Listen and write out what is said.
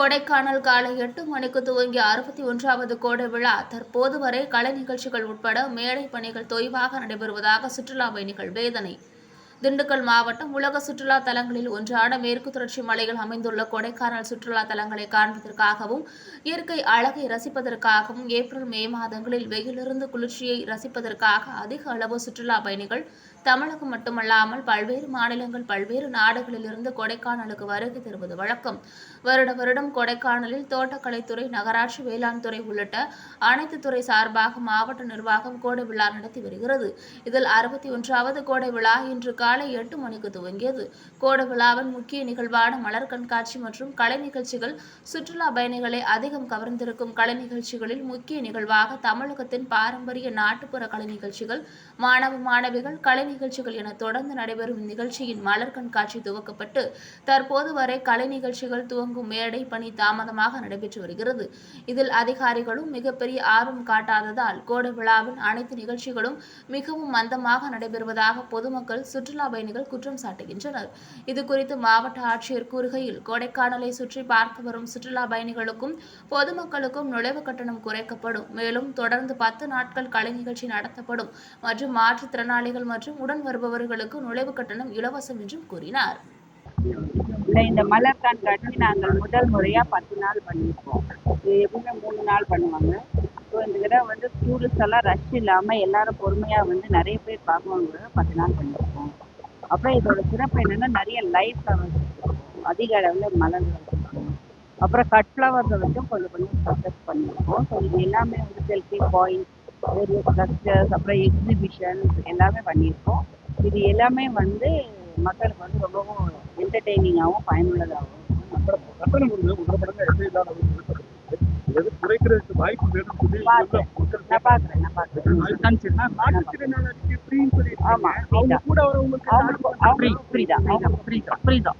கொடைக்கானல் காலை எட்டு மணிக்கு துவங்கிய அறுபத்தி ஒன்றாவது கோடை விழா தற்போது வரை கலை நிகழ்ச்சிகள் உட்பட மேடை பணிகள் தொய்வாக நடைபெறுவதாக சுற்றுலா பயணிகள் வேதனை திண்டுக்கல் மாவட்டம் உலக சுற்றுலா தலங்களில் ஒன்றான மேற்கு தொடர்ச்சி மலையில் அமைந்துள்ள கொடைக்கானல் சுற்றுலா தலங்களை காண்பதற்காகவும் இயற்கை அழகை ரசிப்பதற்காகவும் ஏப்ரல் மே மாதங்களில் வெயிலிருந்து குளிர்ச்சியை ரசிப்பதற்காக அதிக அளவு சுற்றுலா பயணிகள் தமிழகம் மட்டுமல்லாமல் பல்வேறு மாநிலங்கள் பல்வேறு நாடுகளிலிருந்து கொடைக்கானலுக்கு வருகை தருவது வழக்கம். வருட வருடம் கொடைக்கானலில் தோட்டக்கலைத்துறை நகராட்சி வேளாண் துறை உள்ளிட்ட அனைத்து துறை சார்பாக மாவட்ட நிர்வாகம் கோடை விழா நடத்தி வருகிறது. இதில் அறுபத்தி ஒன்றாவது கோடை விழா இன்று காலை காலை எட்டு மணிக்கு துவங்கியது. கோடை விழாவின் முக்கிய நிகழ்வான மலர் கண்காட்சி மற்றும் கலை நிகழ்ச்சிகள் சுற்றுலா பயணிகளை அதிகம் கவர்ந்திருக்கும் கலை நிகழ்ச்சிகளில் முக்கிய நிகழ்வாக தமிழகத்தின் பாரம்பரிய நாட்டுப்புற கலை நிகழ்ச்சிகள் மாணவ மாணவிகள் கலை நிகழ்ச்சிகள் என தொடர்ந்து நடைபெறும் நிகழ்ச்சியின் மலர் கண்காட்சி துவக்கப்பட்டு தற்போது வரை கலை நிகழ்ச்சிகள் துவங்கும் மேடை பணி தாமதமாக நடைபெற்று வருகிறது. இதில் அதிகாரிகளும் மிகப்பெரிய ஆர்வம் காட்டாததால் கோடை விழாவின் அனைத்து நிகழ்ச்சிகளும் மிகவும் மந்தமாக நடைபெறுவதாக பொதுமக்கள் சுற்றுலா சுற்றுலா பயணிகள் குற்றம் சாட்டுகின்றனர். இது குறித்து மாவட்ட ஆட்சியர் கூறுகையில் கொடைக்கானலை சுற்றி பார்த்து வரும் சுற்றுலா பயணிகளுக்கும் பொதுமக்களுக்கும் நுழைவு கட்டணம் குறைக்கப்படும். மேலும் தொடர்ந்து பத்து நாட்கள் கலை நிகழ்ச்சி நடத்தப்படும் மற்றும் மாற்றுத்திறனாளிகள் மற்றும் உடன் வருபவர்களுக்கு நுழைவு கட்டணம் இலவசம் என்றும் கூறினார். இந்த மலர் கண்காட்சி நாங்கள் முதல் முறையாக பத்து நாள் பண்ணியிருக்கோம். இது எப்பவுமே மூணு நாள் பண்ணுவாங்க. ஸோ இந்த தடவை வந்து டூரிஸ்ட் எல்லாம் ரஷ் இல்லாமல் எல்லாரும் பொறுமையாக வந்து நிறைய பேர் பார்க்கணுங்கிறத பத்து நாள் பண்ணியிருக்கோம். அப்புறம் இதோட சிறப்பு என்னென்னா நிறைய லைட் ஃப்ளவர்ஸ் அதிக அளவில் மலர்கள் அப்புறம் கட் ஃப்ளவர்ஸை வந்து கொஞ்சம் கொஞ்சம் சக்ஸஸ் பண்ணியிருக்கோம் ஸோ இது எல்லாமே வந்து செல்ஃபி பாயிண்ட் வேரியஸ் ஸ்ட்ரக்சர்ஸ் அப்புறம் எக்ஸிபிஷன்ஸ் எல்லாமே பண்ணியிருக்கோம் இது எல்லாமே வந்து மக்களுக்கு வந்து ரொம்பவும் என்டர்டெய்னிங்காகவும் பயனுள்ளதாகவும் அப்புறம் குறைக்கிறதுக்கு வாய்ப்பு வேணும்னு சொல்லி நான் பார்க்குறேன் நான் சொல்லியிருக்காங்க ஆமா, அவங்க. கூட வரவங்களுக்கு ஃப்ரீ ஃப்ரீ தான். ஃப்ரீ தான் ஃப்ரீ தான்.